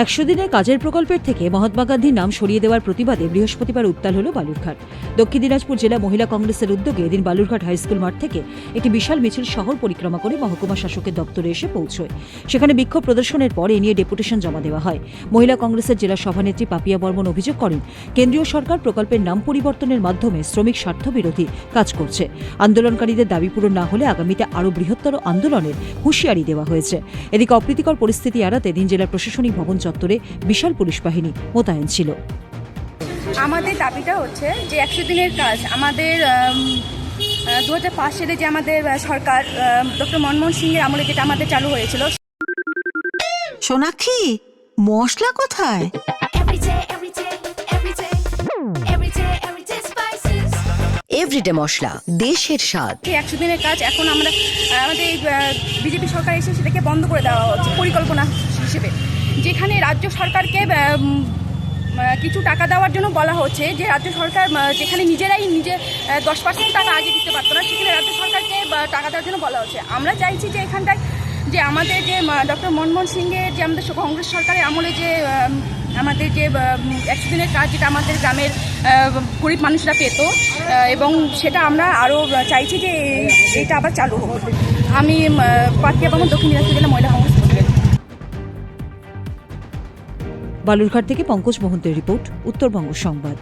একশো দিনের কাজের প্রকল্পের থেকে মহাত্মা গান্ধীর নাম সরিয়ে দেওয়ার প্রতিবাদে বৃহস্পতিবার উত্তাল হল বালুরঘাট। দক্ষিণ দিনাজপুর জেলা মহিলা কংগ্রেসের উদ্যোগে এদিন বালুরঘাট হাইস্কুল মাঠ থেকে একটি বিশাল মিছিল শহর পরিক্রমা করে মহকুমা শাসকের দপ্তরে এসে পৌঁছয়। সেখানে বিক্ষোভ প্রদর্শনের পর এ নিয়ে ডেপুটেশন জমা দেওয়া হয়। মহিলা কংগ্রেসের জেলা সভানেত্রী পাপিয়া বর্মন অভিযোগ করেন, কেন্দ্রীয় সরকার প্রকল্পের নাম পরিবর্তনের মাধ্যমে শ্রমিক স্বার্থ বিরোধী কাজ করছে। আন্দোলনকারীদের দাবি পূরণ না হলে আগামীতে আরও বৃহত্তর আন্দোলনের হুঁশিয়ারি দেওয়া হয়েছে। এদিকে অপ্রীতিকর পরিস্থিতি এড়াতে দিন জেলা প্রশাসনিক ভবন চত্বরে বিশাল পুলিশ বাহিনী মোতায়েন ছিল। আমাদের দাবিটা হচ্ছে যে একশো দিনের কাজ। আমাদের দু হাজার পাঁচ সালে যে আমাদের সরকার ডক্টর মনমোহন সিংয়ের আমলে যেটা আমাদের চালু হয়েছিল সোনাক্ষী মশলা কোথায়. এভরিডে মশলা দেশের স্বাদ। একশো দিনের কাজ এখন আমরা আহ, আমাদের বিজেপি সরকার এসে সেটাকে বন্ধ করে দেওয়া হচ্ছে পরিকল্পনা হিসেবে। যেখানে রাজ্য সরকারকে কিছু টাকা দেওয়ার জন্য বলা হচ্ছে, যে রাজ্য সরকার যেখানে নিজেরাই নিজে দশ পার্সেন্ট টাকা আগে দিতে পারতো না, সেখানে রাজ্য সরকারকে টাকা দেওয়ার জন্য বলা হচ্ছে। আমরা চাইছি যে এখানটায়, যে আমাদের যে ডক্টর মনমোহন সিংয়ের যে আমাদের কংগ্রেস সরকারের আমলে যে আমাদের যে দিনের কাজ যেটা আমাদের গ্রামের গরিব মানুষরা পেত এবং সেটা আমরা আরও চাইছি যে এটা আবার চালু হোক। আমি পাতিয়া বামন দক্ষিণ দিনাজপুর জেলা মহিলা কংগ্রেস বালুরঘাট থেকে পঙ্কজ মোহন্তের রিপোর্ট উত্তরবঙ্গ সংবাদ।